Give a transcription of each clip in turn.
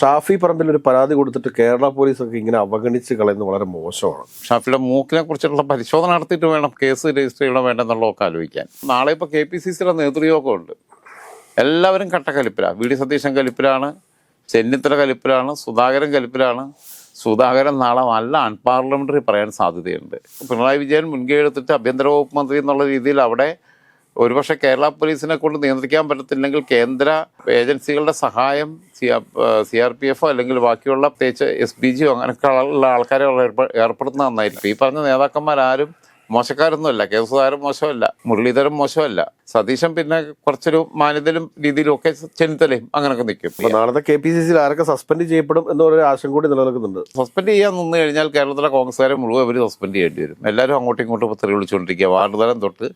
ഷാഫി പറമ്പിൽ ഒരു പരാതി കൊടുത്തിട്ട് കേരള പോലീസൊക്കെ ഇങ്ങനെ അവഗണിച്ച് കളയുന്നത് വളരെ മോശമാണ്. ഷാഫിയുടെ മൂക്കിനെ കുറിച്ചുള്ള പരിശോധന നടത്തിയിട്ട് വേണം കേസ് രജിസ്റ്റർ ചെയ്യണം വേണ്ടെന്നുള്ളതൊക്കെ ആലോചിക്കാൻ. നാളെ ഇപ്പോൾ കെ പി സി സിയുടെ നേതൃയോഗം ഉണ്ട് എല്ലാവരും കട്ടക്കലിപ്പിലാണ് വി ഡി സതീശൻ കലിപ്പിലാണ് ചെന്നിത്തല കലിപ്പിലാണ് സുധാകരൻ കലിപ്പിലാണ്. സുധാകരൻ നാളെ നല്ല അൺപാർലമെന്ററി പറയാൻ സാധ്യതയുണ്ട്. പിണറായി വിജയൻ മുൻകൈ എടുത്തിട്ട് ആഭ്യന്തര വകുപ്പ് മന്ത്രി എന്നുള്ള രീതിയിൽ അവിടെ ഒരുപക്ഷെ കേരള പോലീസിനെ കൊണ്ട് നിയന്ത്രിക്കാൻ പറ്റത്തില്ലെങ്കിൽ കേന്ദ്ര ഏജൻസികളുടെ സഹായം സി ആർ പി എഫോ അല്ലെങ്കിൽ ബാക്കിയുള്ള പ്രത്യേകിച്ച് എസ് പി ജിയോ അങ്ങനെയൊക്കെ ഉള്ള ആൾക്കാരെ ഏർപ്പെടുത്തുന്ന നന്നായിരിക്കും. ഈ പറഞ്ഞ നേതാക്കന്മാരാരും മോശക്കാരൊന്നുമല്ല കെ സുധാകരൻ മോശമല്ല മുരളീധരൻ മോശമല്ല. സതീശൻ പിന്നെ കുറച്ചൊരു മാന്യതയിലും രീതിയിലും ഒക്കെ ചെന്നിത്തലയും അങ്ങനെയൊക്കെ നിൽക്കും. നാളത്തെ കെ പി സി സിയിൽ ആരൊക്കെ സസ്പെൻഡ് ചെയ്യപ്പെടും എന്നൊരു ആശങ്ക കൂടി നിലനിൽക്കുന്നുണ്ട്. സസ്പെൻഡ് ചെയ്യാൻ നിന്ന് കഴിഞ്ഞാൽ കേരളത്തിലെ കോൺഗ്രസ്സുകാരെ മുഴുവൻ അവർ സസ്പെൻഡ് ചെയ്യേണ്ടി വരും. എല്ലാവരും അങ്ങോട്ടും ഇങ്ങോട്ടും തെറി വിളിച്ചുകൊണ്ടിരിക്കുക. വാർഡ് തലം തൊട്ട്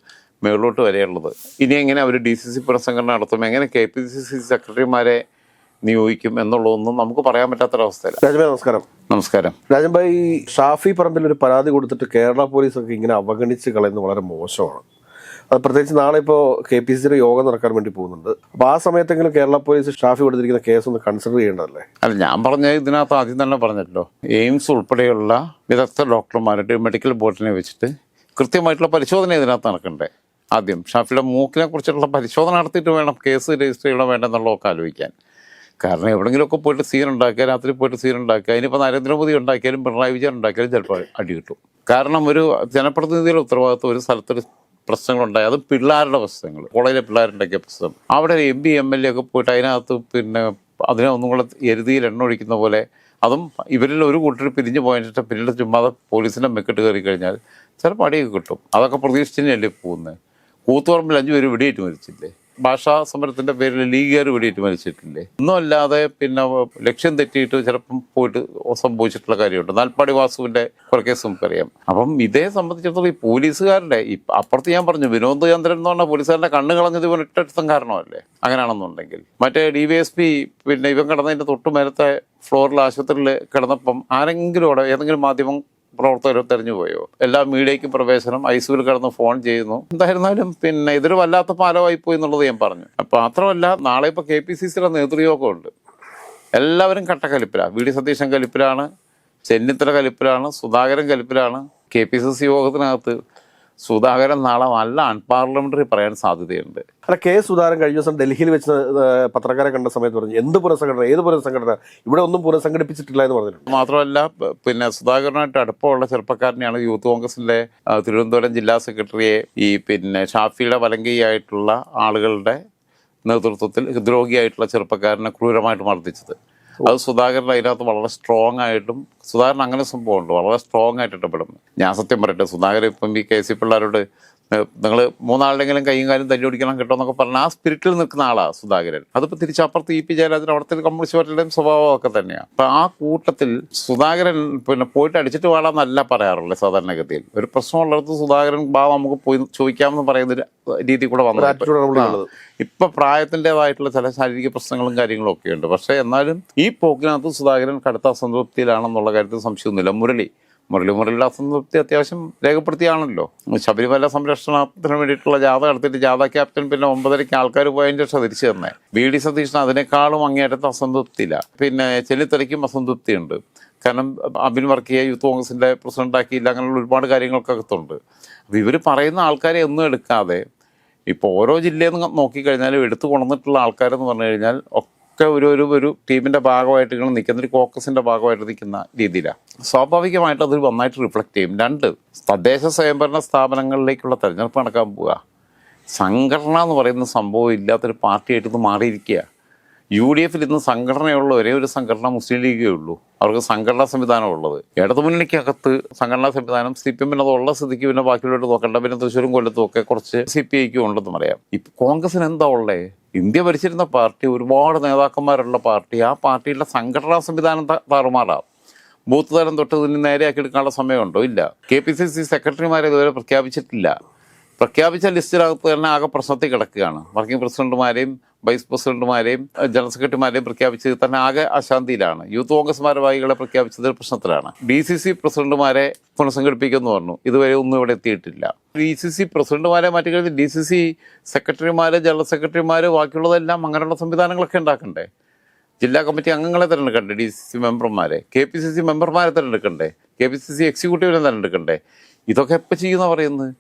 മേളിലോട്ട് വരെയുള്ളത്. ഇനി എങ്ങനെ അവർ ഡി സി സി പുനഃസംഘടന നടത്തും? എങ്ങനെ കെ പി സി സി സെക്രട്ടറിമാരെ നിയോഗിക്കും എന്നുള്ളതൊന്നും നമുക്ക് പറയാൻ പറ്റാത്തൊരവസ്ഥയില്ല രാജഭായ് നമസ്കാരം. നമസ്കാരം. രാജൻഭായി ഷാഫി പറമ്പിൽ ഒരു പരാതി കൊടുത്തിട്ട് കേരള പോലീസ് ഒക്കെ ഇങ്ങനെ അവഗണിച്ച് കളയുന്നത് വളരെ മോശമാണ്. അത് പ്രത്യേകിച്ച് നാളെ ഇപ്പോൾ കെ പി സിയുടെ യോഗം നടക്കാൻ വേണ്ടി പോകുന്നുണ്ട്. അപ്പോൾ ആ സമയത്തെങ്കിലും കേരള പോലീസ് ഷാഫി കൊടുത്തിരിക്കുന്ന കേസ് ഒന്ന് കൺസിഡർ ചെയ്യേണ്ടതല്ലേ? അല്ല ഞാൻ പറഞ്ഞ ഇതിനകത്ത് ആദ്യം തന്നെ പറഞ്ഞല്ലോ എയിംസ് ഉൾപ്പെടെയുള്ള വിദഗ്ധ ഡോക്ടർമാരുടെ മെഡിക്കൽ ബോർഡിനെ വെച്ചിട്ട് കൃത്യമായിട്ടുള്ള പരിശോധന ഇതിനകത്ത് നടക്കണ്ടേ? ആദ്യം ഷാഫിയുടെ മൂക്കിനെ കുറിച്ചുള്ള പരിശോധന നടത്തിയിട്ട് വേണം കേസ് രജിസ്റ്റർ ചെയ്യണം വേണ്ടെന്നുള്ളതൊക്കെ ആലോചിക്കാൻ. കാരണം എവിടെയെങ്കിലുമൊക്കെ പോയിട്ട് സീൻ ഉണ്ടാക്കുക രാത്രി പോയിട്ട് സീൻ ഉണ്ടാക്കുക ഇനിയിപ്പോൾ നരേന്ദ്രമോദി ഉണ്ടാക്കിയാലും പിണറായി വിജയൻ ഉണ്ടാക്കിയാലും ചിലപ്പോൾ അടി കിട്ടും. കാരണം ഒരു ജനപ്രതിനിധിയുടെ ഉത്തരവാദിത്വം ഒരു സ്ഥലത്തൊരു പ്രശ്നങ്ങളുണ്ടായി. അത് പിള്ളേരുടെ പ്രശ്നങ്ങൾ കോളേജിലെ പിള്ളേരുണ്ടാക്കിയ പ്രശ്നം. അവിടെ M P M L A ഒക്കെ പോയിട്ട് അതിനകത്ത് പിന്നെ അതിനെ ഒന്നും കൂടെ എരുതിയിൽ എണ്ണ ഒഴിക്കുന്ന പോലെ അതും ഇവരിൽ ഒരു കൂട്ടർ പിരിഞ്ഞു പോയിട്ട് പിന്നീട് ചുമ്മാതെ പോലീസിന്റെ മെക്കിട്ട് കയറി കഴിഞ്ഞാൽ ചിലപ്പോൾ അടിയൊക്കെ കിട്ടും. അതൊക്കെ പ്രതീക്ഷിച്ചല്ലേ പോകുന്നത് കൂത്തുപറമ്പിൽ അഞ്ചു പേര് വെടിയേറ്റ് മരിച്ചില്ലേ? ഭാഷാ സമരത്തിന്റെ പേരിൽ ലീഗുകാർ വെടിയേറ്റ് മരിച്ചിട്ടില്ലേ? ഒന്നുമല്ലാതെ പിന്നെ ലക്ഷ്യം തെറ്റിയിട്ട് ചിലപ്പം പോയിട്ട് സംഭവിച്ചിട്ടുള്ള കാര്യമുണ്ട്. നാൽപ്പാടി വാസുവിന്റെ കുറെ കേസ് നമുക്കറിയാം. അപ്പം ഇതേ സംബന്ധിച്ചിടത്തോളം ഈ പോലീസുകാരുടെ ഈ അപ്പുറത്ത് ഞാൻ പറഞ്ഞു വിനോദ് ചന്ദ്രൻ എന്ന് പറഞ്ഞ പോലീസുകാരുടെ കണ്ണ് കളഞ്ഞത് ഇവൻ ഒറ്റടുത്തം കാരണമല്ലേ? അങ്ങനെയാണെന്നുണ്ടെങ്കിൽ. മറ്റേ ഡി വി എസ് പി പിന്നെ ഇവൻ കിടന്നതിന്റെ തൊട്ട് മേലത്തെ ഫ്ലോറിൽ ആശുപത്രിയിൽ കിടന്നപ്പം ആരെങ്കിലും അവിടെ ഏതെങ്കിലും മാധ്യമം പ്രവർത്തകരോ തെരഞ്ഞുപോയോ? എല്ലാ മീഡിയയ്ക്കും പ്രവേശനം ഐ സിയിൽ കിടന്ന് ഫോൺ ചെയ്യുന്നു. എന്തായിരുന്നാലും പിന്നെ ഇതൊരു വല്ലാത്ത പാലമായി പോയി എന്നുള്ളത് ഞാൻ പറഞ്ഞു. അപ്പൊ മാത്രമല്ല നാളെ ഇപ്പൊ കെ പി സി സിയുടെ നേതൃയോഗം ഉണ്ട് എല്ലാവരും കട്ടക്കലിപ്പിലാണ് വി ഡി സതീശൻ കലിപ്പിലാണ് ചെന്നിത്തല കലിപ്പിലാണ് സുധാകരൻ കലിപ്പിലാണ് കെ പി സി സി യോഗത്തിനകത്ത് സുധാകരൻ നാളെ നല്ല അൺപാർലമെന്ററി പറയാൻ സാധ്യതയുണ്ട്. അല്ല കെ സുധാകരൻ കഴിഞ്ഞ ദിവസം ഡൽഹിയിൽ വെച്ച് പത്രക്കാരെ കണ്ട സമയത്ത് പറഞ്ഞു എന്ത് പുനഃസംഘടന ഏത് പുനഃസംഘടന? ഇവിടെ ഒന്നും പുനഃസംഘടിപ്പിച്ചിട്ടില്ല എന്ന് പറഞ്ഞിട്ടുണ്ട്. മാത്രമല്ല പിന്നെ സുധാകരനായിട്ട് അടുപ്പമുള്ള ചെറുപ്പക്കാരനെയാണ് യൂത്ത് കോൺഗ്രസിന്റെ തിരുവനന്തപുരം ജില്ലാ സെക്രട്ടറിയെ ഈ പിന്നെ ഷാഫിയുടെ വലങ്കയായിട്ടുള്ള ആളുകളുടെ നേതൃത്വത്തിൽ ഹൃദ്രോഗിയായിട്ടുള്ള ചെറുപ്പക്കാരനെ ക്രൂരമായിട്ട് മർദ്ദിച്ചത്. അത് സുധാകരൻ അതിനകത്ത് വളരെ സ്ട്രോങ് ആയിട്ടും സുധാകരൻ അങ്ങനെ സംഭവമുണ്ട് വളരെ സ്ട്രോങ് ആയിട്ട് ഇടപെടും. ഞാൻ സത്യം പറയട്ടെ സുധാകരൻ ഇപ്പം ഈ കെ സി പിള്ളേരോട് നിങ്ങൾ മൂന്നാളുടെങ്കിലും കൈയും കാലും തല്ലി ഓടിക്കണം കേട്ടോ എന്നൊക്കെ പറഞ്ഞ ആ സ്പിരിറ്റിൽ നിൽക്കുന്ന ആളാണ് സുധാകരൻ. അതിപ്പോൾ തിരിച്ചപ്പുറത്ത് ഇ പി ജയരാജൻ അവിടുത്തെ കമ്മ്യൂണിസ്റ്റ് പാർട്ടിയുടെയും സ്വഭാവമൊക്കെ തന്നെയാണ് അപ്പം ആ കൂട്ടത്തിൽ സുധാകരൻ പിന്നെ പോയിട്ട് അടിച്ചിട്ട് വേണമെന്നല്ല പറയാറുള്ളത് സാധാരണഗതിയിൽ. ഒരു പ്രശ്നമുള്ളിടത്ത് സുധാകരൻ ബാ നമുക്ക് പോയി ചോദിക്കാമെന്ന് പറയുന്ന ഒരു രീതി കൂടെ വന്നു. ഇപ്പം ആണ് പുള്ളിക്കുള്ളത്. ഇപ്പൊ പ്രായത്തിന്റെതായിട്ടുള്ള ചില ശാരീരിക പ്രശ്നങ്ങളും കാര്യങ്ങളും ഒക്കെ ഉണ്ട് പക്ഷേ എന്നാലും ഈ പോക്കിനകത്ത് സുധാകരൻ കടുത്ത അസംതൃപ്തിയിലാണെന്നുള്ള കാര്യത്തിൽ സംശയമൊന്നുമില്ല. മുരളി മുരളി മുരളിയുടെ അസംതൃപ്തി അത്യാവശ്യം രേഖപ്പെടുത്തിയാണല്ലോ. ശബരിമല സംരക്ഷണത്തിന് വേണ്ടിയിട്ടുള്ള ജാഥ നടത്തിയിട്ട് ജാഥ ക്യാപ്റ്റൻ പിന്നെ ഒമ്പതരയ്ക്ക് ആൾക്കാർ പോയതിന് ശേഷം തിരിച്ചു തന്നെ. വി. ഡി. സതീഷൻ അതിനേക്കാളും അങ്ങേയറ്റത്തെ അസംതൃപ്തിയില്ല. പിന്നെ ചെന്നിത്തലയ്ക്കും അസംതൃപ്തിയുണ്ട്. കാരണം അബിൻ വർക്കിയെ യൂത്ത് കോൺഗ്രസിന്റെ പ്രസിഡന്റ് ആക്കിയില്ല അങ്ങനെയുള്ള ഒരുപാട് കാര്യങ്ങളൊക്കെ ഉണ്ട് അപ്പോൾ ഇവർ പറയുന്ന ആൾക്കാരെ ഒന്നും എടുക്കാതെ ഇപ്പോൾ ഓരോ ജില്ലയിൽ നിന്ന് നോക്കിക്കഴിഞ്ഞാലും എടുത്തു കൊണ്ടുവന്നിട്ടുള്ള ആൾക്കാരെന്ന് പറഞ്ഞു കഴിഞ്ഞാൽ ഒക്കെ ഒരു ഒരു ഒരു ടീമിന്റെ ഭാഗമായിട്ട് ഇങ്ങനെ നിൽക്കുന്ന ഒരു കോക്കസിന്റെ ഭാഗമായിട്ട് നിൽക്കുന്ന രീതിയിലാണ് സ്വാഭാവികമായിട്ട് അത് നന്നായിട്ട് റിഫ്ലക്റ്റ് ചെയ്യും. രണ്ട് തദ്ദേശ സ്വയംഭരണ സ്ഥാപനങ്ങളിലേക്കുള്ള തെരഞ്ഞെടുപ്പ് നടക്കാൻ പോവുക. സംഘടന എന്ന് പറയുന്ന സംഭവം ഇല്ലാത്തൊരു പാർട്ടിയായിട്ട് ഇത് മാറിയിരിക്കുക. യു ഡി എഫിൽ ഇന്ന് സംഘടനയുള്ള ഒരേ ഒരു സംഘടന മുസ്ലിം ലീഗേ ഉള്ളൂ. അവർക്ക് സംഘടനാ സംവിധാനം ഉള്ളത് ഇടതുമുന്നണിക്കകത്ത് സംഘടനാ സംവിധാനം സി പി എമ്മിന് അതുള്ള സ്ഥിതിക്ക് പിന്നെ ബാക്കിയുള്ളവർ നോക്കണ്ട. പിന്നെ തൃശ്ശൂരും കൊല്ലത്തും ഒക്കെ കുറച്ച് സി പി ഐക്കും ഉണ്ടെന്ന് പറയാം. ഇപ്പൊ കോൺഗ്രസിന് എന്താ ഉള്ളേ? ഇന്ത്യ ഭരിച്ചിരുന്ന പാർട്ടി ഒരുപാട് നേതാക്കന്മാരുള്ള പാർട്ടി. ആ പാർട്ടിയുടെ സംഘടനാ സംവിധാനം താറുമാറാം. ബൂത്ത് തലം തൊട്ട് ഇതിന് നേരെയാക്കി എടുക്കാനുള്ള സമയമുണ്ടോ? ഇല്ല. കെ പി സി സി സെക്രട്ടറിമാരെ ഇതുവരെ പ്രഖ്യാപിച്ചിട്ടില്ല. പ്രഖ്യാപിച്ച ലിസ്റ്റിനകത്ത് തന്നെ ആകെ പ്രശ്നത്തിൽ കിടക്കുകയാണ്. വർക്കിംഗ് പ്രസിഡന്റുമാരെയും വൈസ് പ്രസിഡന്റുമാരെയും ജനറൽ സെക്രട്ടറിമാരെയും പ്രഖ്യാപിച്ചത് തന്നെ ആകെ അശാന്തിയിലാണ്. യൂത്ത് കോൺഗ്രസ് ഭാരവാഹികളെ പ്രഖ്യാപിച്ചത് പ്രശ്നത്തിലാണ്. ഡി സി സി പ്രസിഡന്റുമാരെ പുനഃസംഘടിപ്പിക്കുമെന്ന് പറഞ്ഞു. ഇതുവരെ ഒന്നും ഇവിടെ എത്തിയിട്ടില്ല. ഡി സി സി പ്രസിഡന്റുമാരെ മാറ്റി കഴിഞ്ഞ് ഡി സി സി സെക്രട്ടറിമാർ ജനറൽ സെക്രട്ടറിമാർ ബാക്കിയുള്ളതെല്ലാം അങ്ങനെയുള്ള സംവിധാനങ്ങളൊക്കെ ഉണ്ടാക്കണ്ടേ? ജില്ലാ കമ്മിറ്റി അംഗങ്ങളെ തിരഞ്ഞെടുക്കണ്ടേ ഡി സി സി മെമ്പർമാരെ? കെ പി സി സി മെമ്പർമാരെ തിരഞ്ഞെടുക്കണ്ടേ? കെ പി സി സി എക്സിക്യൂട്ടീവിനെ തിരഞ്ഞെടുക്കണ്ടേ? ഇതൊക്കെ എപ്പോൾ ചെയ്യുന്ന പറയുന്നത്?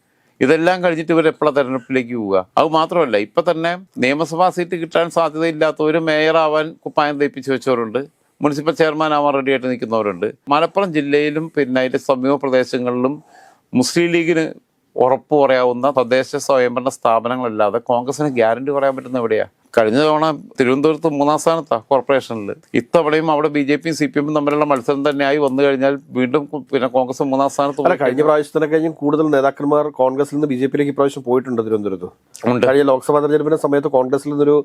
ഇതെല്ലാം കഴിഞ്ഞിട്ട് ഇവർ എപ്പോഴാണ് തെരഞ്ഞെടുപ്പിലേക്ക് പോവുക? അത് മാത്രമല്ല ഇപ്പൊ തന്നെ നിയമസഭാ സീറ്റ് കിട്ടാൻ സാധ്യതയില്ലാത്തവർ മേയറാവാൻ കുപ്പായം തയ്പ്പിച്ചു വെച്ചവരുണ്ട്. മുനിസിപ്പൽ ചെയർമാൻ ആവാൻ റെഡിയായിട്ട് നിൽക്കുന്നവരുണ്ട്. മലപ്പുറം ജില്ലയിലും പിന്നെ അതിന്റെ സമീപ പ്രദേശങ്ങളിലും മുസ്ലിം ലീഗിന് ഉറപ്പ് പറയാവുന്ന തദ്ദേശ സ്വയംഭരണ സ്ഥാപനങ്ങളല്ലാതെ കോൺഗ്രസിന് ഗ്യാരണ്ടി പറയാൻ പറ്റുന്ന എവിടെയാ? കഴിഞ്ഞ തവണ തിരുവനന്തപുരത്ത് മൂന്നാം സ്ഥാനത്താണ് കോർപ്പറേഷനിൽ ഇത്തവണയും അവിടെ ബി ജെ പിയും സി പി എമ്മും തമ്മിലുള്ള മത്സരം തന്നെയായി വന്നു കഴിഞ്ഞാൽ വീണ്ടും പിന്നെ കോൺഗ്രസ് മൂന്നാം സ്ഥാനത്ത് അല്ല കഴിഞ്ഞ പ്രാവശ്യത്തിനെ കഴിഞ്ഞും കൂടുതൽ നേതാക്കന്മാർ കോൺഗ്രസിൽ നിന്ന് ബി ജെ പിയിലേക്ക് ഇപ്രാവശ്യം പോയിട്ടുണ്ട് തിരുവനന്തപുരത്ത്. കഴിഞ്ഞ ലോക്സഭാ തെരഞ്ഞെടുപ്പിന്റെ സമയത്ത് കോൺഗ്രസിൽ നിന്നൊരു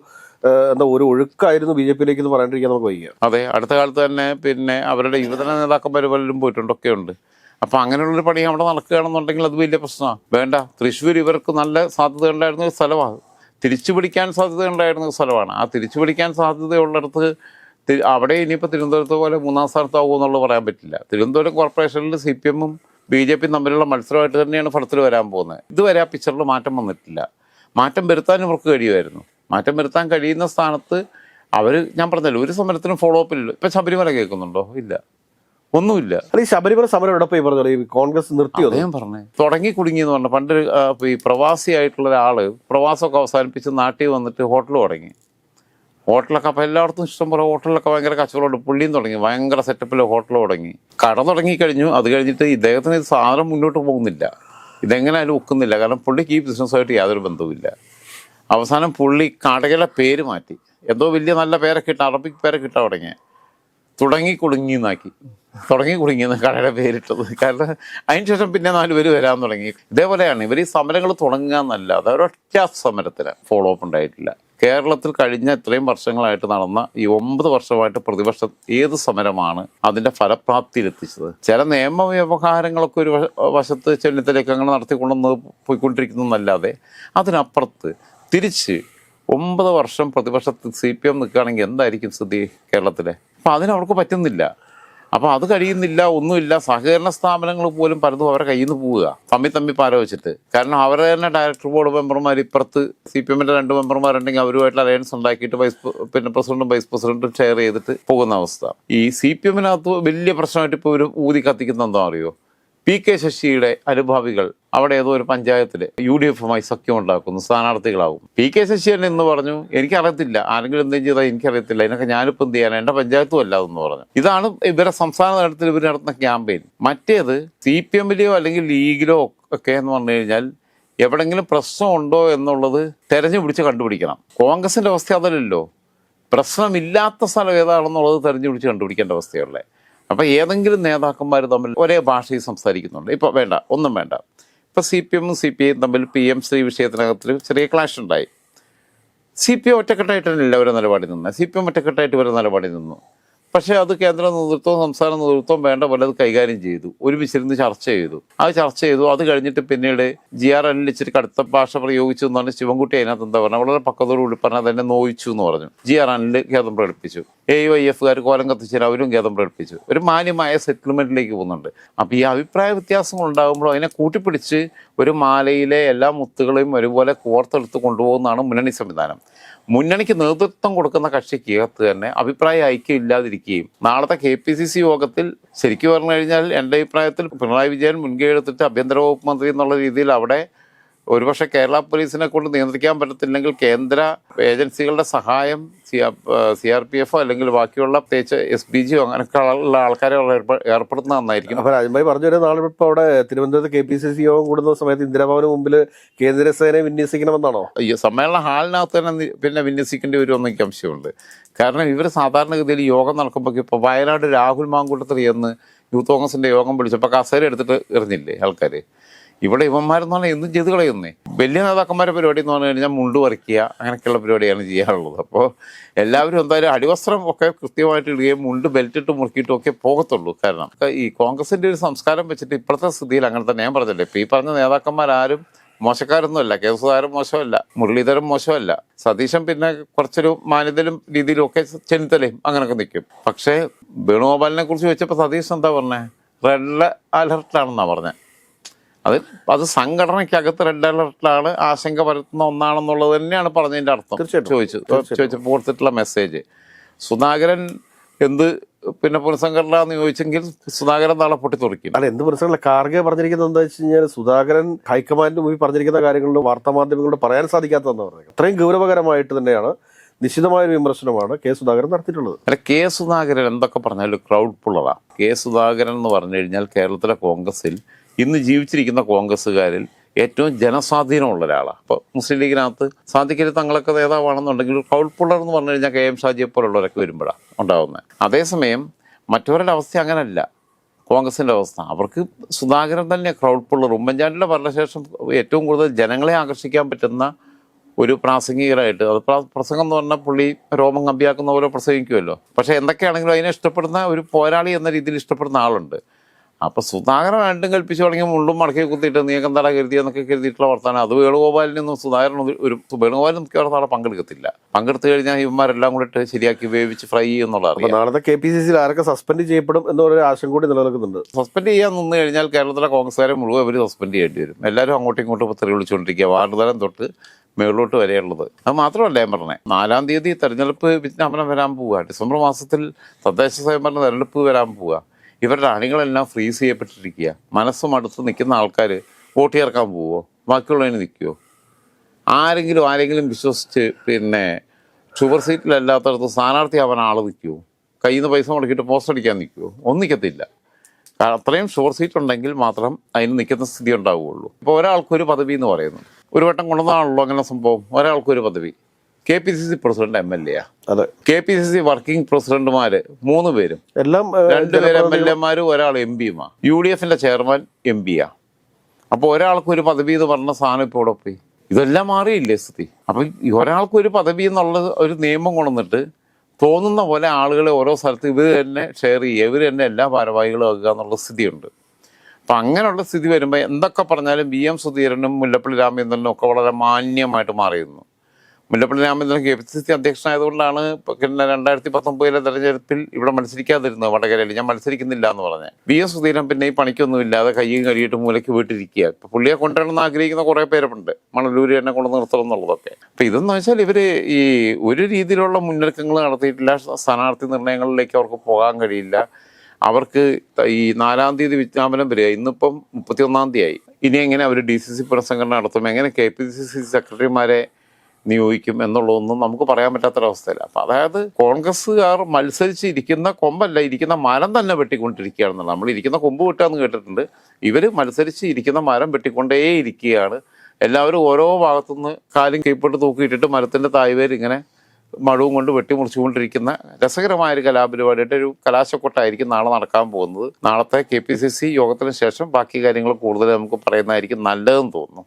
എന്താ ഒരു ഒഴുക്കായിരുന്നു ബി ജെ പിയിലേക്ക് എന്ന് പറയാണ്ടിരിക്കാൻ നമുക്ക് വയ്യ അതെ അടുത്ത കാലത്ത് തന്നെ പിന്നെ അവരുടെ യുവജന നേതാക്കന്മാർ പലരും പോയിട്ടുണ്ടൊക്കെ ഉണ്ട് അപ്പൊ അങ്ങനെയുള്ളൊരു പണി അവിടെ നടക്കുകയാണെന്നുണ്ടെങ്കിൽ അത് വലിയ പ്രശ്നമാണ് വേണ്ട തൃശ്ശൂർ ഇവർക്ക് നല്ല സാധ്യത ഉണ്ടായിരുന്ന ഒരു സ്ഥലമാണ് തിരിച്ചു പിടിക്കാൻ സാധ്യത ഉണ്ടായിരുന്ന സ്ഥലമാണ്. ആ തിരിച്ചു പിടിക്കാൻ സാധ്യതയുള്ളിടത്ത് അവിടെ ഇനിയിപ്പോൾ തിരുവനന്തപുരത്ത് പോലെ മൂന്നാം സ്ഥാനത്താകുമോ എന്നുള്ളത് പറയാൻ പറ്റില്ല. തിരുവനന്തപുരം കോർപ്പറേഷനിൽ സി പി എമ്മും ബി ജെ പിയും തമ്മിലുള്ള മത്സരമായിട്ട് തന്നെയാണ് ഫലത്തിൽ വരാൻ പോകുന്നത്. ഇതുവരെ ആ പിക്ചറിൽ മാറ്റം വന്നിട്ടില്ല. മാറ്റം വരുത്താൻ ഇവർക്ക് കഴിയുമായിരുന്നു. മാറ്റം വരുത്താൻ കഴിയുന്ന സ്ഥാനത്ത് അവർ ഞാൻ പറഞ്ഞല്ലോ ഒരു സമരത്തിനും ഫോളോ അപ്പ് ഇല്ല. ഇപ്പം ശബരിമല കേൾക്കുന്നുണ്ടോ? ഇല്ല. ഒന്നുമില്ല. അല്ല ഈ ശബരിമല സമരം എവിടെ പോയി പറഞ്ഞു ഈ കോൺഗ്രസ് നിർത്തിയോ അദ്ദേഹം പറഞ്ഞേ. തുടങ്ങി കുടുങ്ങി എന്ന് പറഞ്ഞ പണ്ട് ഈ ഈ പ്രവാസിയായിട്ടുള്ള ഒരാൾ പ്രവാസമൊക്കെ അവസാനിപ്പിച്ച് നാട്ടിൽ വന്നിട്ട് ഹോട്ടൽ തുടങ്ങി. ഹോട്ടലൊക്കെ അപ്പോൾ എല്ലായിടത്തും ഇഷ്ടംപോലെ ഹോട്ടലിലൊക്കെ ഭയങ്കര കച്ചവടമുണ്ട്. പുള്ളിയും തുടങ്ങി. ഭയങ്കര സെറ്റപ്പിൽ ഹോട്ടൽ തുടങ്ങി. കട തുടങ്ങി കഴിഞ്ഞു. അത് കഴിഞ്ഞിട്ട് ഇദ്ദേഹത്തിന് ഇത് സാധനം മുന്നോട്ട് പോകുന്നില്ല. ഇതെങ്ങനെയായാലും ഒക്കുന്നില്ല. കാരണം പുള്ളിക്ക് ഈ ബിസിനസ്സായിട്ട് യാതൊരു ബന്ധവുമില്ല. അവസാനം പുള്ളി കടകളെ പേര് മാറ്റി. എന്തോ വലിയ നല്ല പേരൊക്കെ ഇട്ട് അറബിക് പേരൊക്കെ ഇട്ടാ തുടങ്ങിയ. തുടങ്ങി കുടുങ്ങി എന്നാക്കി. തുടങ്ങി കുടുങ്ങിയെന്ന് കടയുടെ പേരിട്ടത്. കാരണം അതിന് ശേഷം പിന്നെ നാല് പേര് വരാൻ തുടങ്ങി. ഇതേപോലെയാണ് ഇവർ ഈ സമരങ്ങൾ തുടങ്ങുക എന്നല്ലാതെ ഒരൊറ്റ സമരത്തിന് ഫോളോ അപ്പ് ഉണ്ടായിട്ടില്ല. കേരളത്തിൽ കഴിഞ്ഞ ഇത്രയും വർഷങ്ങളായിട്ട് നടന്ന ഈ ഒമ്പത് വർഷമായിട്ട് പ്രതിപക്ഷം ഏത് സമരമാണ് അതിന്റെ ഫലപ്രാപ്തിയിലെത്തിച്ചത് ചില നിയമ വ്യവഹാരങ്ങളൊക്കെ ഒരു വശത്ത് ചെന്നിത്തലേക്ക് അങ്ങനെ നടത്തിക്കൊണ്ടുവന്ന് പോയിക്കൊണ്ടിരിക്കുന്നതല്ലാതെ അതിനപ്പുറത്ത് തിരിച്ച് ഒമ്പത് വർഷം പ്രതിപക്ഷത്തിൽ സി പി എം നിൽക്കുകയാണെങ്കിൽ എന്തായിരിക്കും സ്ഥിതി കേരളത്തിലെ? അപ്പം അതിനവർക്ക് പറ്റുന്നില്ല. അപ്പോൾ അത് കഴിയുന്നില്ല ഒന്നുമില്ല സഹകരണ സ്ഥാപനങ്ങൾ പോലും പലതും അവരെ കയ്യിൽ നിന്ന് പോവുക. തമ്മി തമ്മി പാര വെച്ചിട്ട്. കാരണം അവരെ തന്നെ ഡയറക്ടർ ബോർഡ് മെമ്പർമാർ ഇപ്പുറത്ത് സി പി എമ്മിന്റെ രണ്ട് മെമ്പർമാരുണ്ടെങ്കിൽ അവരുമായിട്ട് അലയൻസ് ഉണ്ടാക്കിയിട്ട് വൈസ് പിന്നെ പ്രസിഡന്റും വൈസ് പ്രസിഡന്റും ഷെയർ ചെയ്തിട്ട് പോകുന്ന അവസ്ഥ. ഈ സി പി എമ്മിനകത്ത് വലിയ പ്രശ്നമായിട്ട് ഇപ്പോൾ ഒരു ഊതി കത്തിക്കുന്ന എന്താ അറിയോ പി കെ ശശിയുടെ അനുഭാവികൾ അവിടെ ഏതോ ഒരു പഞ്ചായത്തിൽ യു ഡി എഫുമായി സഖ്യം ഉണ്ടാക്കുന്നു സ്ഥാനാർത്ഥികളാവും പി കെ ശശി തന്നെ എന്ന് പറഞ്ഞു എനിക്കറിയത്തില്ല. ആരെങ്കിലും എന്തെങ്കിലും ചെയ്താൽ എനിക്കറിയത്തില്ല. ഇതിനൊക്കെ ഞാനിപ്പോൾ എന്ത് ചെയ്യാൻ എന്റെ പഞ്ചായത്തും അല്ല എന്ന് പറഞ്ഞു. ഇതാണ് ഇവരെ സംസ്ഥാന തലത്തിൽ ഇവർ നടത്തുന്ന ക്യാമ്പയിൻ. മറ്റേത് സി പി എമ്മിലെയോ അല്ലെങ്കിൽ ലീഗിലോ ഒക്കെ എന്ന് പറഞ്ഞു കഴിഞ്ഞാൽ എവിടെങ്കിലും പ്രശ്നമുണ്ടോ എന്നുള്ളത് തെരഞ്ഞു പിടിച്ച് കണ്ടുപിടിക്കണം. കോൺഗ്രസിന്റെ അവസ്ഥ അതല്ലല്ലോ. പ്രശ്നമില്ലാത്ത സ്ഥലം ഏതാണെന്നുള്ളത് തെരഞ്ഞു പിടിച്ച് കണ്ടുപിടിക്കേണ്ട അവസ്ഥയുള്ളത് അപ്പോൾ ഏതെങ്കിലും നേതാക്കന്മാർ തമ്മിൽ ഒരേ ഭാഷയിൽ സംസാരിക്കുന്നുണ്ട്. ഇപ്പോൾ വേണ്ട ഒന്നും വേണ്ട. ഇപ്പോൾ സി പി എമ്മും സി പി ഐയും തമ്മിൽ പി എം ശ്രീ വിഷയത്തിനകത്ത് ചെറിയ ക്ലാഷ് ഉണ്ടായി. സി പി ഐ ഒറ്റക്കെട്ടായിട്ടല്ല ഒരു നിലപാടിൽ നിന്ന്? സി പി എം ഒറ്റക്കെട്ടായിട്ട് ഒരു നിലപാടിൽ നിന്നു. പക്ഷേ അത് കേന്ദ്ര നേതൃത്വവും സംസ്ഥാന നേതൃത്വവും വേണ്ട പോലെ അത് കൈകാര്യം ചെയ്തു. ഒരുമിച്ചിരുന്ന് ചർച്ച ചെയ്തു. ആ ചർച്ച ചെയ്തു. അത് കഴിഞ്ഞിട്ട് പിന്നീട് ജി ആർ എല്ലിൽ ഇച്ചിരി കടുത്ത ഭാഷ പ്രയോഗിച്ചു എന്നാണ് ശിവൻകുട്ടി അതിനകത്ത് എന്താ പറഞ്ഞത്? വളരെ പക്കത്തോടുകൂടി പറഞ്ഞാൽ തന്നെ നോയിച്ചു എന്ന് പറഞ്ഞു. ജി ആർ അനിൽ ഖേദം പ്രകടിപ്പിച്ചു. എ വൈ എഫുകാർ കോലം കത്തിച്ചാൽ അവരും ഖേദം പ്രകടിപ്പിച്ചു. ഒരു മാന്യമായ സെറ്റിൽമെന്റിലേക്ക് പോകുന്നുണ്ട്. അപ്പോൾ ഈ അഭിപ്രായ വ്യത്യാസങ്ങൾ ഉണ്ടാകുമ്പോൾ അതിനെ കൂട്ടിപ്പിടിച്ച് ഒരു മാലയിലെ എല്ലാ മുത്തുകളെയും ഒരുപോലെ കോർത്തെടുത്ത് കൊണ്ടുപോകുന്നതാണ് മുന്നണി സംവിധാനം. മുന്നണിക്ക് നേതൃത്വം കൊടുക്കുന്ന കക്ഷിക്കകത്ത് തന്നെ അഭിപ്രായ ഐക്യം ഇല്ലാതിരിക്കുകയും നാളത്തെ കെ പി സി സി യോഗത്തിൽ ശരിക്കും പറഞ്ഞു കഴിഞ്ഞാൽ എന്റെ അഭിപ്രായത്തിൽ പിണറായി വിജയൻ മുൻകൈ എടുത്തിട്ട് ആഭ്യന്തര വകുപ്പ് മന്ത്രി എന്നുള്ള രീതിയിൽ അവിടെ ഒരുപക്ഷെ കേരള പോലീസിനെ കൊണ്ട് നിയന്ത്രിക്കാൻ പറ്റത്തില്ലെങ്കിൽ കേന്ദ്ര ഏജൻസികളുടെ സഹായം സി ആർ പി എഫോ അല്ലെങ്കിൽ ബാക്കിയുള്ള പ്രത്യേകിച്ച് എസ് ബി ജിയോ അങ്ങനെയൊക്കെ ഉള്ള ആൾക്കാരെ ഏർപ്പെടുത്തുന്ന നന്നായിരിക്കും. അപ്പോൾ രാജൻഭായി പറഞ്ഞു വരുന്ന നാളെ ഇപ്പൊ അവിടെ തിരുവനന്തപുരത്ത് കെ പി സി സി യോഗം കൂടുന്ന സമയത്ത് ഇന്ദിരാഭവന് മുമ്പിൽ കേന്ദ്ര സേനയെ വിന്യസിക്കണമെന്നാണോ? ഈ സമ്മേളന ഹാളിനകത്ത് തന്നെ പിന്നെ വിന്യസിക്കേണ്ടി വരുമെന്ന് എനിക്ക് സംശയമുണ്ട്. കാരണം ഇവർ സാധാരണഗതിയിൽ യോഗം നടക്കുമ്പോൾ ഇപ്പോൾ വയനാട് രാഹുൽ മാങ്കൂട്ടത്തിൽ എന്ന് യൂത്ത് കോൺഗ്രസിന്റെ യോഗം വിളിച്ചപ്പോൾ കസേര എടുത്തിട്ട് എറിഞ്ഞില്ലേ ആൾക്കാർ ഇവിടെ ഇവന്മാരെന്ന് പറഞ്ഞാൽ എന്തും ചെയ്ത് കളയുന്നേ. വലിയ നേതാക്കന്മാരുടെ പരിപാടി എന്ന് പറഞ്ഞു കഴിഞ്ഞാൽ മുണ്ട് പറിക്കുക അങ്ങനെയൊക്കെയുള്ള പരിപാടിയാണ് ചെയ്യാറുള്ളത്. അപ്പോൾ എല്ലാവരും എന്തായാലും അടിവസ്ത്രം ഒക്കെ കൃത്യമായിട്ട് ഇടുകയും മുണ്ട് ബെൽറ്റ് ഇട്ട് മുറുക്കിയിട്ടും ഒക്കെ പോകത്തുള്ളൂ. കാരണം ഈ കോൺഗ്രസിന്റെ ഒരു സംസ്കാരം വെച്ചിട്ട് ഇപ്പോഴത്തെ സ്ഥിതിയിൽ അങ്ങനെ തന്നെ ഞാൻ പറഞ്ഞില്ലേ. ഇപ്പം ഈ പറഞ്ഞ നേതാക്കന്മാരാരും മോശക്കാരൊന്നുമല്ല കെ സുധാകരൻ മോശമല്ല. മുരളീധരൻ മോശമല്ല. സതീശൻ പിന്നെ കുറച്ചൊരു മാന്യതയിലും രീതിയിലും ഒക്കെ ചെന്നിത്തലയും അങ്ങനെയൊക്കെ നിൽക്കും. പക്ഷേ വേണുഗോപാലിനെ കുറിച്ച് വെച്ചപ്പോൾ സതീശൻ എന്താ പറഞ്ഞേ? റെഡ് അലർട്ടാണെന്നാണ് പറഞ്ഞത് അത് അത് സംഘടനയ്ക്കകത്ത് റെഡ് അലർട്ടിലാണ് ആശങ്ക പരത്തുന്ന ഒന്നാണെന്നുള്ളത് തന്നെയാണ് പറഞ്ഞതിന്റെ അർത്ഥം. തീർച്ചയായിട്ടും. ചോദിച്ചു. ചോദിച്ചപ്പോൾ കൊടുത്തിട്ടുള്ള മെസ്സേജ് സുധാകരൻ എന്ത് പിന്നെ പുനഃസംഘടന എന്ന് ചോദിച്ചെങ്കിൽ സുധാകരൻ നാളെ പൊട്ടിത്തെറിക്കും. അല്ല എന്ത് പുനഃസംഘടന? കാർഗെ പറഞ്ഞിരിക്കുന്നത് എന്താ വെച്ച് കഴിഞ്ഞാൽ സുധാകരൻ ഹൈക്കമാൻഡിന് മുമ്പിൽ പറഞ്ഞിരിക്കുന്ന കാര്യങ്ങളിൽ വാർത്താമാധ്യമങ്ങളോട് പറയാൻ സാധിക്കാത്തതെന്ന് പറഞ്ഞത്. അത്രയും ഗൗരവകരമായിട്ട് തന്നെയാണ് നിശ്ചിതമായ ഒരു വിമർശനമാണ് കെ സുധാകരൻ നടത്തിയിട്ടുള്ളത്. അല്ല കെ സുധാകരൻ എന്തൊക്കെ പറഞ്ഞാലും ക്രൗഡ് പുള്ളറാണ് കെ സുധാകരൻ എന്ന് പറഞ്ഞു കഴിഞ്ഞാൽ കേരളത്തിലെ കോൺഗ്രസിൽ ഇന്ന് ജീവിച്ചിരിക്കുന്ന കോൺഗ്രസ്സുകാരിൽ ഏറ്റവും ജനസ്വാധീനമുള്ള ഒരാളാണ് അപ്പോൾ മുസ്ലിം ലീഗിനകത്ത് സാധിക്കരുത് തങ്ങളൊക്കെ നേതാവാണെന്നുണ്ടെങ്കിൽ ക്രൗഡ് പുള്ളർ എന്ന് പറഞ്ഞു കഴിഞ്ഞാൽ കെ എം ഷാജിയെ പോലുള്ളവരൊക്കെ വരുമ്പോഴാണ് ഉണ്ടാകുന്നത് അതേസമയം മറ്റവരുടെ അവസ്ഥ അങ്ങനല്ല. കോൺഗ്രസിന്റെ അവസ്ഥ. അവർക്ക് സുധാകരൻ തന്നെ ക്രൗഡ് പുള്ളർ. ഉമ്മൻചാണ്ടിയുടെ ഭരണശേഷം ഏറ്റവും കൂടുതൽ ജനങ്ങളെ ആകർഷിക്കാൻ പറ്റുന്ന ഒരു പ്രാസംഗികരായിട്ട് അത് പ്ര- പ്രസംഗം എന്ന് പറഞ്ഞാൽ പുള്ളി രോമം കമ്പിയാക്കുന്ന പോലെ പ്രസംഗിക്കുമല്ലോ. പക്ഷേ എന്തൊക്കെയാണെങ്കിലും അതിനെ ഇഷ്ടപ്പെടുന്ന ഒരു പോരാളി എന്ന രീതിയിൽ ഇഷ്ടപ്പെടുന്ന ആളുണ്ട്. അപ്പൊ സുധാകരൻ രണ്ടും കൽപ്പിച്ചു തുടങ്ങി മുള്ളും മടക്കി കുത്തിയിട്ട് നീക്കം തട കരുതി എന്നൊക്കെ കരുതിയിട്ടുള്ള വർത്തമാനം അത് വേണുഗോപാലിനൊന്നും സുധാകരൻ ഒരു- വേണുഗോപാലിനും മിക്കവാറും നാളെ പങ്കെടുക്കത്തില്ല. പങ്കെടുത്തു കഴിഞ്ഞാൽ ഇവന്മാരെല്ലാം കൂടെ ഇട്ട് ശരിയാക്കി വേവിച്ച് ഫ്രൈ ചെയ്യുന്നുള്ളതാണ് നാളത്തെ കെ പി സി സിയിൽ ആരൊക്കെ സസ്പെൻഡ് ചെയ്യപ്പെടും എന്നൊരു ആശങ്ക കൂടി നിലനിൽക്കുന്നുണ്ട്. സസ്പെൻഡ് ചെയ്യാൻ നിന്ന് കഴിഞ്ഞാൽ കേരളത്തിലെ കോൺഗ്രസ്സുകാരെ മുഴുവൻ അവർ സസ്പെൻഡ് ചെയ്യേണ്ടി വരും. എല്ലാവരും അങ്ങോട്ടും ഇങ്ങോട്ടും തെറി വിളിച്ചുകൊണ്ടിരിക്കുക വാർഡ് തലം തൊട്ട് മേളിലോട്ട് വരെയുള്ളത്. അത് മാത്രമല്ല ഞാൻ പറഞ്ഞത് നാലാം തീയതി തെരഞ്ഞെടുപ്പ് വിജ്ഞാപനം വരാൻ പോവുക. ഡിസംബർ മാസത്തിൽ തദ്ദേശ സ്വയംഭരണ തെരഞ്ഞെടുപ്പ് വരാൻ പോവുക. ഇവരുടെ അണികളെല്ലാം ഫ്രീസ് ചെയ്യപ്പെട്ടിരിക്കുക മനസ്സും അടുത്ത് നിൽക്കുന്ന ആൾക്കാർ വോട്ട് ചേർക്കാൻ പോവോ? ബാക്കിയുള്ളതിന് നിൽക്കുമോ ആരെങ്കിലും ആരെങ്കിലും വിശ്വസിച്ച് പിന്നെ ഷുഗർ സീറ്റിലല്ലാത്തടത്ത് സ്ഥാനാർത്ഥി ആവാൻ ആൾ നിൽക്കുമോ കയ്യിൽ നിന്ന് പൈസ മുടക്കിയിട്ട് പോസ്റ്റ് അടിക്കാൻ നിൽക്കുമോ ഒന്നും നിൽക്കത്തില്ല അത്രയും ഷുഗർ സീറ്റ് ഉണ്ടെങ്കിൽ മാത്രം അതിന് നിൽക്കുന്ന സ്ഥിതി ഉണ്ടാവുകയുള്ളൂ. ഇപ്പോൾ ഒരാൾക്കൊരു പദവി എന്ന് പറയുന്നു ഒരു വട്ടം കൊണ്ടുവന്നാണല്ലോ അങ്ങനെ സംഭവം. ഒരാൾക്കൊരു പദവി. K P C C president M L A അതെ. K P C C working പ്രസിഡന്റുമാര് മൂന്ന് പേരും. എല്ലാം രണ്ടുപേര് എം എൽ എമാരും ഒരാൾ എം പിയുമാ. യു ഡി എഫിന്റെ ചെയർമാൻ എം പിയാ. അപ്പോൾ ഒരാൾക്ക് ഒരു പദവി എന്ന് പറഞ്ഞ സാധനം ഇപ്പോൾ ഇവിടെ പോയി? ഇതെല്ലാം മാറിയില്ലേ സ്ഥിതി? അപ്പം ഒരാൾക്ക് ഒരു പദവി എന്നുള്ള ഒരു നിയമം കൊണ്ടുവന്നിട്ട് തോന്നുന്ന പോലെ ആളുകളെ ഓരോ സ്ഥലത്ത് ഇവർ തന്നെ ഷെയർ ചെയ്യുക ഇവർ തന്നെ എല്ലാ ഭാരവാഹികളും ആക്കുക എന്നുള്ള സ്ഥിതിയുണ്ട്. അപ്പം അങ്ങനെയുള്ള സ്ഥിതി വരുമ്പോൾ എന്തൊക്കെ പറഞ്ഞാലും വി എം സുധീരനും മുല്ലപ്പള്ളി രാമചന്ദ്രനും ഒക്കെ വളരെ മാന്യമായിട്ട് മാറിയിരുന്നു. Mullappally Ramachandran K P C C അധ്യക്ഷനായതുകൊണ്ടാണ് പിന്നെ രണ്ടായിരത്തി പത്തൊമ്പതിലെ തെരഞ്ഞെടുപ്പിൽ ഇവിടെ മത്സരിക്കാതിരുന്നത് വടകരയിൽ. ഞാൻ മത്സരിക്കുന്നില്ല എന്ന് പറഞ്ഞ് വി എസ് സുധീരൻ പിന്നെ ഈ പണിക്കൊന്നുമില്ലാതെ കയ്യും കഴിയിട്ട് മൂലയ്ക്ക് വീട്ടിരിക്കുക. ഇപ്പൊ പുള്ളിയെ കൊണ്ടുവരണമെന്ന് ആഗ്രഹിക്കുന്ന കുറേ പേരുണ്ട്. മണലൂര് തന്നെ കൊണ്ടു നിർത്തണം എന്നുള്ളതൊക്കെ. അപ്പൊ ഇതെന്ന് വെച്ചാൽ ഇവർ ഈ ഒരു രീതിയിലുള്ള മുന്നൊരുക്കങ്ങൾ നടത്തിയിട്ടില്ല. സ്ഥാനാർത്ഥി നിർണയങ്ങളിലേക്ക് അവർക്ക് പോകാൻ കഴിയില്ല. അവർക്ക് ഈ നാലാം തീയതി വിജ്ഞാപനം വരിക. ഇന്നിപ്പം മുപ്പത്തിയൊന്നാം തീയതി ആയി. ഇനി എങ്ങനെ അവർ ഡി സി സി പുനഃസംഘടന നടത്തും? എങ്ങനെ കെ പി സി സി സെക്രട്ടറിമാരെ നിയോഗിക്കും എന്നുള്ളതൊന്നും നമുക്ക് പറയാൻ പറ്റാത്തൊരവസ്ഥയില്ല അപ്പം അതായത് കോൺഗ്രസ്സുകാർ മത്സരിച്ചിരിക്കുന്ന കൊമ്പല്ല ഇരിക്കുന്ന മരം തന്നെ വെട്ടിക്കൊണ്ടിരിക്കുകയാണെന്നുള്ളത് നമ്മൾ ഇരിക്കുന്ന കൊമ്പ് വെട്ടാന്ന് കേട്ടിട്ടുണ്ട്. ഇവർ മത്സരിച്ച് ഇരിക്കുന്ന മരം വെട്ടിക്കൊണ്ടേ ഇരിക്കുകയാണ് എല്ലാവരും ഓരോ ഭാഗത്തുനിന്ന് കാലും കീഴ്പോട്ട് തൂക്കിയിട്ടിട്ട് മരത്തിന്റെ തായ്വേര് ഇങ്ങനെ മഴവും കൊണ്ട് വെട്ടിമുറിച്ചുകൊണ്ടിരിക്കുന്ന രസകരമായ ഒരു കലാപരിപാടിയുടെ ഒരു കലാശക്കൊട്ടായിരിക്കും നാളെ നടക്കാൻ പോകുന്നത്. നാളത്തെ കെ പി സി സി യോഗത്തിന് ശേഷം ബാക്കി കാര്യങ്ങൾ കൂടുതൽ നമുക്ക് പറയുന്നതായിരിക്കും നല്ലതെന്ന് തോന്നുന്നു.